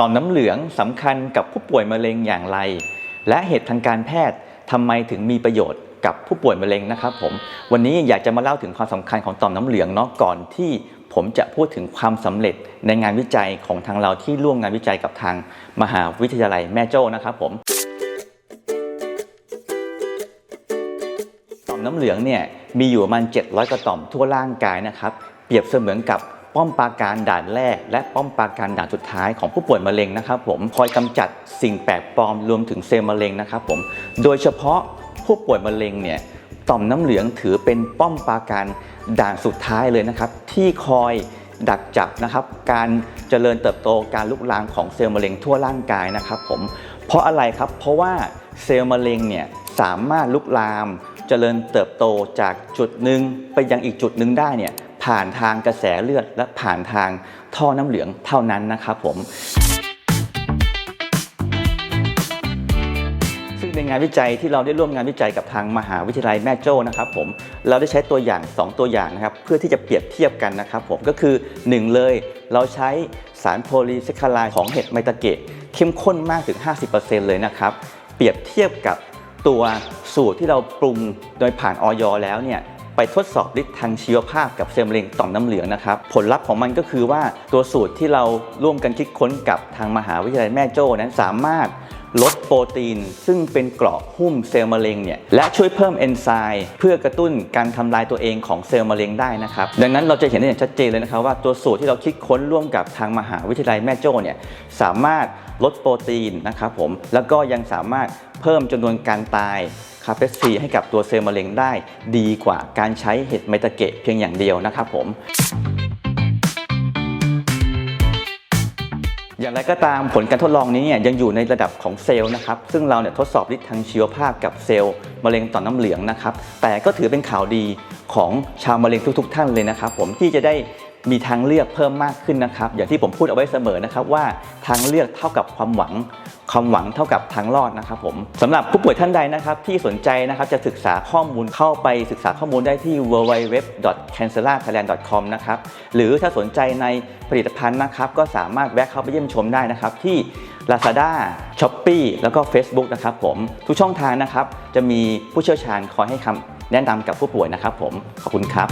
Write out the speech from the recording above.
ต่อมน้ำเหลืองสำคัญกับผู้ป่วยมะเร็งอย่างไร และเหตุทางการแพทย์ทำไมถึงมีประโยชน์กับผู้ป่วยมะเร็งนะครับผมวันนี้อยากจะมาเล่าถึงความสำคัญของต่อมน้ำเหลืองเนาะก่อนที่ผมจะพูดถึงความสำเร็จในงานวิจัยของทางเราที่ร่วมงานวิจัยกับทางมหาวิทยาลัยแม่โจ้นะครับผมต่อมน้ำเหลืองเนี่ยมีอยู่ประมาณ700กว่าต่อมทั่วร่างกายนะครับ เปรียบเสมือนกับ ป้อมปราการด่านแรก และป้อมปราการด่านสุดท้ายของผู้ป่วยมะเร็งนะครับผมคอยกำจัดสิ่งแปลกปลอมรวมถึงเซลล์มะเร็งนะครับผมโดยเฉพาะผู้ป่วยมะเร็งเนี่ยต่อมน้ำเหลืองถือเป็นป้อมปราการด่านสุดท้ายเลยนะครับ ที่คอยดักจับนะครับ การเจริญเติบโตการลุกลามของเซลล์มะเร็งทั่วร่างกายนะครับผมเพราะอะไรครับ เพราะว่าเซลล์มะเร็งเนี่ยสามารถลุกลาม เจริญเติบโตจากจุดหนึ่งไปยังอีกจุดหนึ่งได้เนี่ย ผ่านทางกระแสเลือด และผ่านทางท่อน้ำเหลืองเท่านั้นนะครับผมซึ่งในงานวิจัยที่เราได้ร่วมงานวิจัยกับทางมหาวิทยาลัยแม่โจ้นะครับผมเราได้ใช้ตัวอย่าง 2 ตัวอย่างนะครับเพื่อที่จะเปรียบเทียบกันนะครับผมก็คือ 1 เลยเราใช้สารโพลีแซคคาไลด์ของเห็ดไมตาเกะเข้มข้นมากถึง 50%เลยนะครับ เปรียบเทียบกับตัวสูตรที่เราปรุงโดยผ่านออยแล้วเนี่ย ไปทดสอบฤทธิ์ทางชีวภาพกับเซลล์มะเร็งต่อมน้ำเหลืองนะครับ ผลลัพธ์ของมันก็คือว่าตัวสูตรที่เราร่วมกันคิดค้นกับทางมหาวิทยาลัยแม่โจ้นั้นสามารถ ลดโปรตีน ซึ่งเป็นเกราะหุ้มเซลล์มะเร็งเนี่ยและช่วยเพิ่มเอนไซม์เพื่อกระตุ้นการทำลายตัวเองของเซลล์มะเร็งได้นะครับดังนั้นเราจะเห็นได้อย่างชัดเจนเลยนะครับว่าตัวสูตรที่เราคิดค้นร่วมกับทางมหาวิทยาลัยแม่โจ้เนี่ยสามารถลดโปรตีนนะครับผมแล้วก็ยังสามารถเพิ่มจำนวนการตายคาเปสซีให้กับตัวเซลล์มะเร็งได้ ดีกว่าการใช้เห็ดไมตาเกะเพียงอย่างเดียวนะครับผม อย่างไรก็ตามผลการทดลองนี้เนี่ยยังอยู่ในระดับของเซลล์นะครับซึ่งเราเนี่ยทดสอบฤทธิ์ทางชีวภาพกับเซลล์มะเร็งต่อมน้ำเหลืองนะครับแต่ก็ถือเป็นข่าวดีของชาวมะเร็งทุก ๆ ท่านเลยนะครับ ผมที่จะได้มีทางเลือกเพิ่มมากขึ้นนะครับ อย่างที่ผมพูดเอาไว้เสมอนะครับว่าทางเลือกเท่ากับความหวัง ความหวังเท่ากับทางรอดนะครับผมสำหรับผู้ป่วยท่านใดนะครับที่สนใจนะครับจะศึกษาข้อมูลเข้าไปศึกษาข้อมูลได้ที่ www.cancerthailand.com นะครับหรือถ้าสนใจในผลิตภัณฑ์นะครับก็สามารถแวะเข้าไปเยี่ยมชมได้นะครับที่ Lazada, Shopee แล้วก็ Facebook นะครับผมทุกช่องทางนะครับจะมีผู้เชี่ยวชาญคอยให้คำแนะนำกับผู้ป่วยนะครับผมขอบคุณครับ